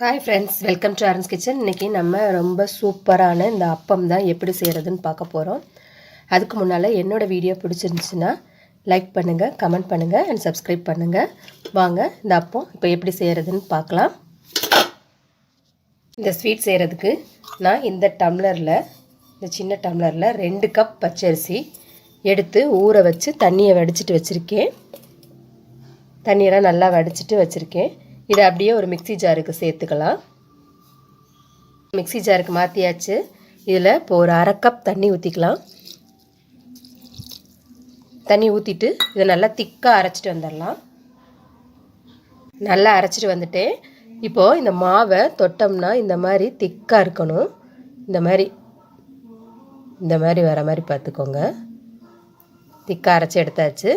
Hi friends welcome to Aran's kitchen இன்றைக்கி நம்ம ரொம்ப சூப்பரான இந்த அப்பம் தான் எப்படி செய்கிறதுன்னு பார்க்க போகிறோம் அதுக்கு முன்னால் என்னோடய வீடியோ பிடிச்சிருந்துச்சுன்னா லைக் பண்ணுங்கள் கமெண்ட் பண்ணுங்கள் அண்ட் சப்ஸ்கிரைப் பண்ணுங்கள் வாங்க இந்த அப்பம் இப்போ எப்படி செய்கிறதுன்னு பார்க்கலாம். இந்த ஸ்வீட் செய்கிறதுக்கு நான் இந்த டம்ளரில் இந்த சின்ன டம்ளரில் ரெண்டு கப் பச்சரிசி எடுத்து ஊற வச்சு தண்ணியை வடிச்சிட்டு வச்சுருக்கேன். தண்ணியெல்லாம் நல்லா வடிச்சிட்டு வச்சுருக்கேன். இதை அப்படியே ஒரு மிக்சி ஜாருக்கு சேர்த்துக்கலாம். மிக்சி ஜாருக்கு மாற்றியாச்சு இதில் இப்போ ஒரு அரை கப் தண்ணி ஊற்றிக்கலாம் தண்ணி ஊற்றிட்டு இதை நல்லா திக்காக அரைச்சிட்டு வந்துடலாம். நல்லா அரைச்சிட்டு வந்துட்டேன். இப்போது இந்த மாவை தொட்டோம்னா இந்த மாதிரி திக்காக இருக்கணும். இந்த மாதிரி இந்த மாதிரி வர மாதிரி பார்த்துக்கோங்க. திக்காக அரைச்சி எடுத்தாச்சு.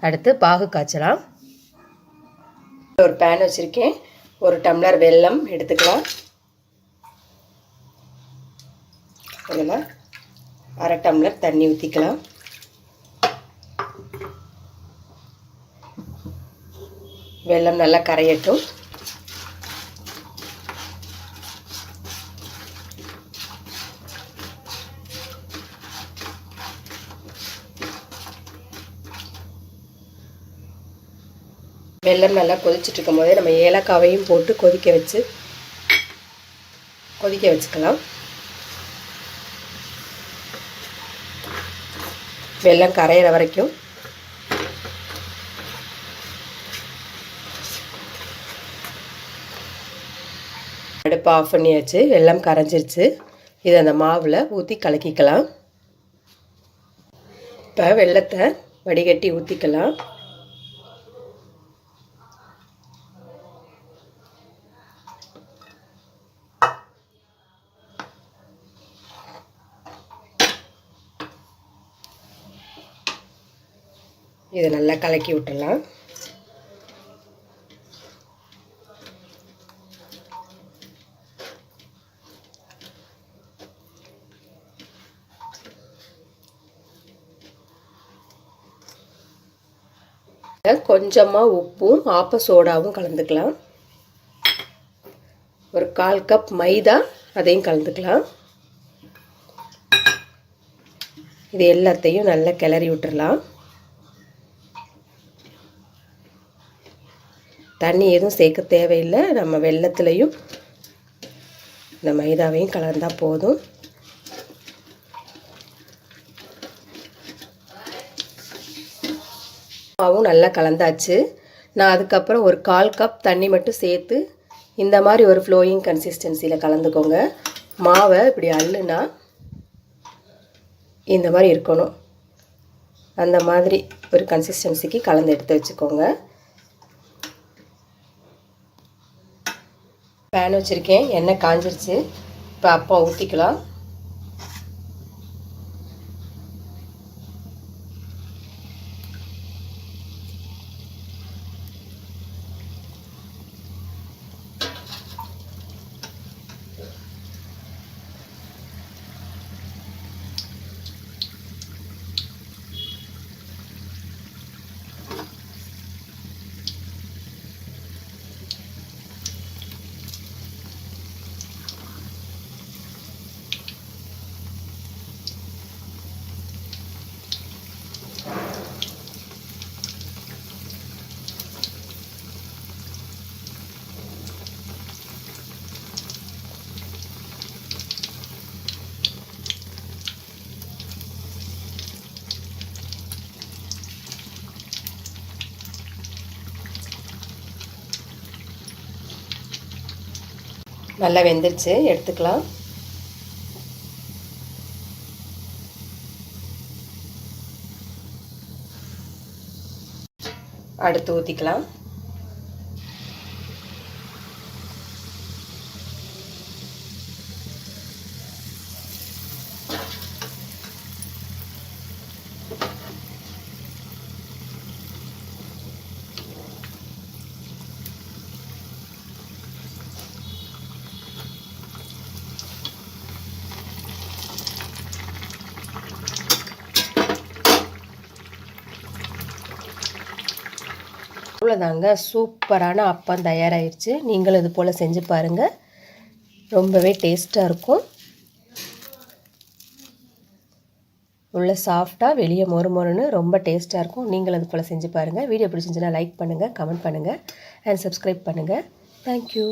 அடுத்து பாகு காய்ச்சலாம். ஒரு பேன் வச்சுருக்கேன். ஒரு டம்ளர் வெல்லம் எடுத்துக்கலாம். அதில் அரை டம்ளர் தண்ணி ஊற்றிக்கலாம் வெல்லம் நல்லா கரையட்டும். வெள்ளம் நல்லா கொதிச்சுட்டு இருக்கும் போதே நம்ம ஏலக்காவையும் போட்டு கொதிக்க வச்சு கொதிக்க வச்சுக்கலாம். வெள்ளம் கரையிற வரைக்கும். அடுப்பு ஆஃப் பண்ணியாச்சு. வெள்ளம் கரைஞ்சிருச்சு. இதை அந்த மாவில் ஊற்றி கலக்கிக்கலாம். இப்போ வெள்ளத்தை வடிகட்டி ஊற்றிக்கலாம் இதை நல்லா கலக்கி விட்டுடலாம். கொஞ்சமாக உப்பும் ஆப்ப சோடாவும் கலந்துக்கலாம். ஒரு கால் கப் மைதா அதையும் கலந்துக்கலாம். இது எல்லாத்தையும் நல்லா கிளறி விட்டுடலாம். தண்ணி எதுவும் சேர்க்க தேவையில்லை. நம்ம வெள்ளத்துலேயும் இந்த மைதாவையும் கலந்தால் போதும். மாவும் நல்லா கலந்தாச்சு. நான் அதுக்கப்புறம் ஒரு கால் கப் தண்ணி மட்டும் சேர்த்து இந்த மாதிரி ஒரு ஃப்ளோயிங் கன்சிஸ்டன்சியில் கலந்துக்கோங்க. மாவை இப்படி அள்ளுனா இந்த மாதிரி இருக்கணும். அந்த மாதிரி ஒரு கன்சிஸ்டன்சிக்கு கலந்து எடுத்து வச்சுக்கோங்க. பேன் வச்சுருக்கேன். எண்ணெய் காஞ்சிருச்சு. இப்போ அப்பம் ஊற்றிக்கலாம் நல்லா வெந்துருச்சு எடுத்துக்கலாம். அடுத்து ஊற்றிக்கலாம் அவ்வளோதாங்க சூப்பரான அப்பம் தயாராகிருச்சு நீங்களும் இது போல் செஞ்சு பாருங்கள் ரொம்பவே டேஸ்ட்டாக இருக்கும். உள்ள சாஃப்டாக வெளியே மொறு மொறுன்னு ரொம்ப டேஸ்ட்டாக இருக்கும். நீங்களும் அது போல் செஞ்சு பாருங்கள் வீடியோ பிடிச்சிருந்துச்சுன்னா லைக் பண்ணுங்கள் கமெண்ட் பண்ணுங்கள் அண்ட் சப்ஸ்கிரைப் பண்ணுங்கள் தேங்க்யூ